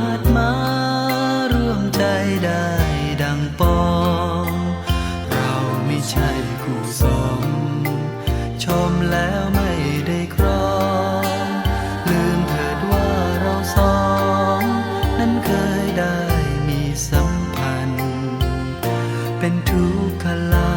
าดมาร่วมใจได้ดังปอง เราไม่ใช่คู่สม ชมแล้วไม่ได้ครอง ลืมเถิดว่าเราสอง นั้นเคยได้มีสัมพันธ์ เป็นทุกขลา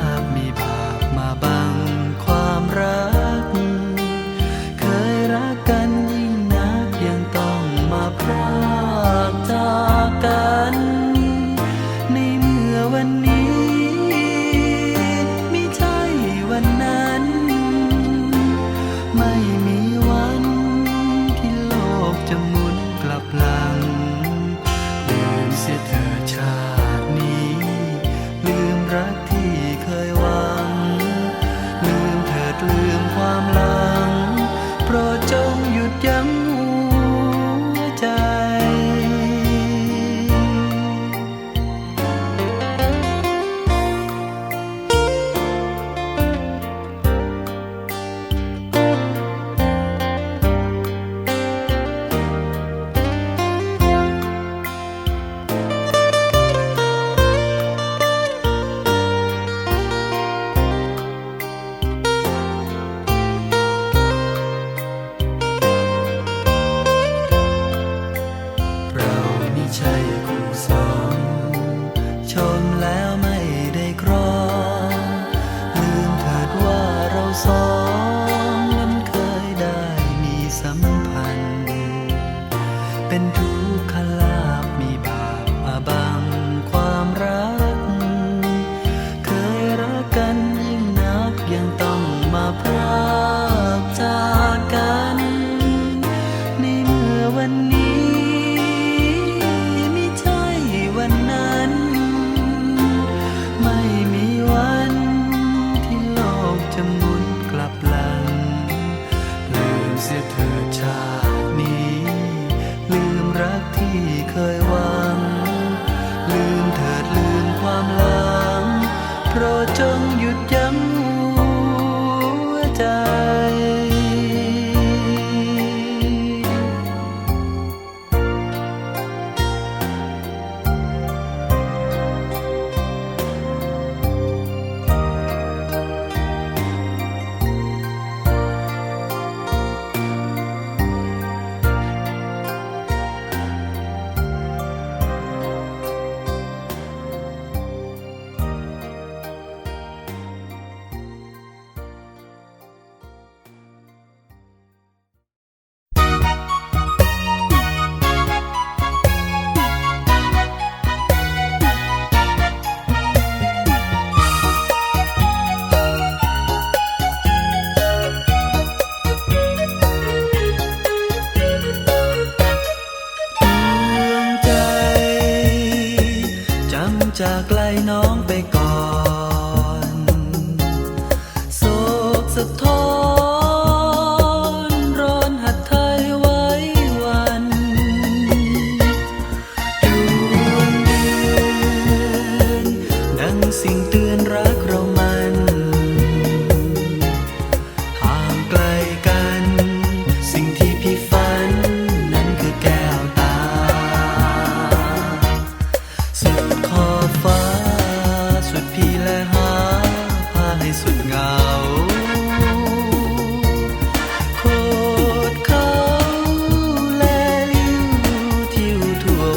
的痛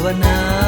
ภาวนา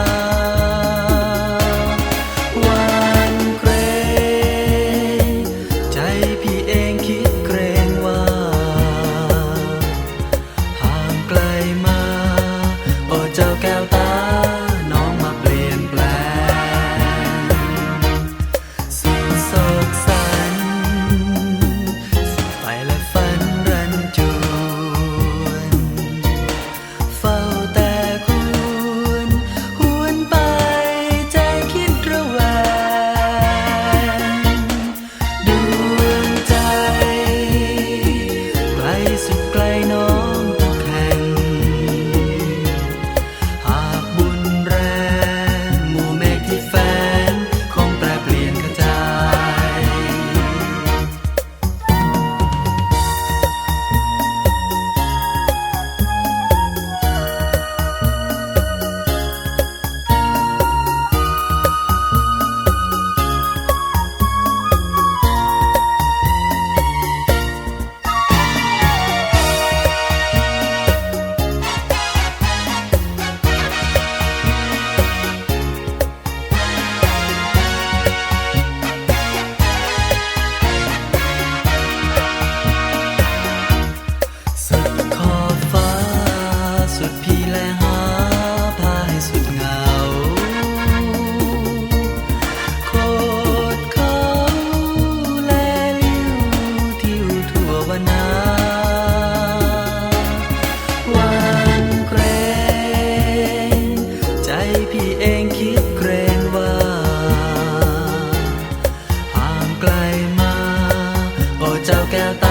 เจ้าแก้วตา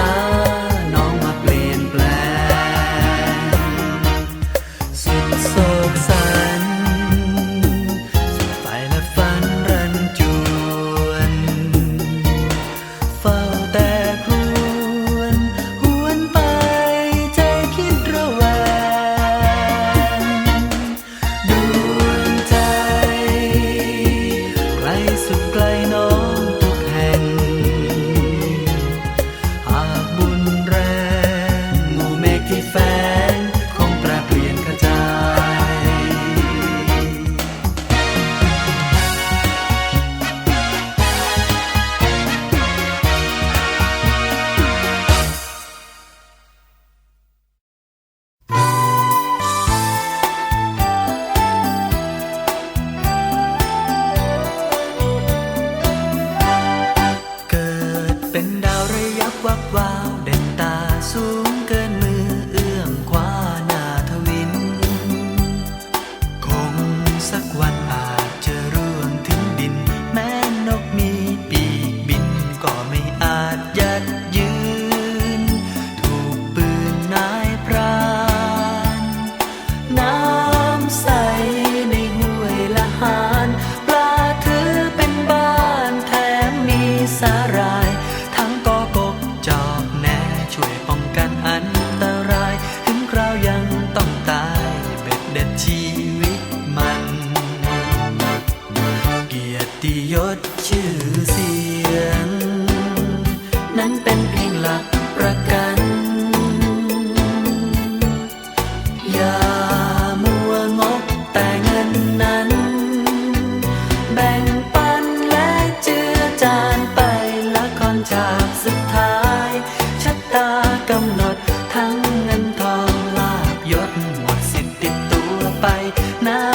น้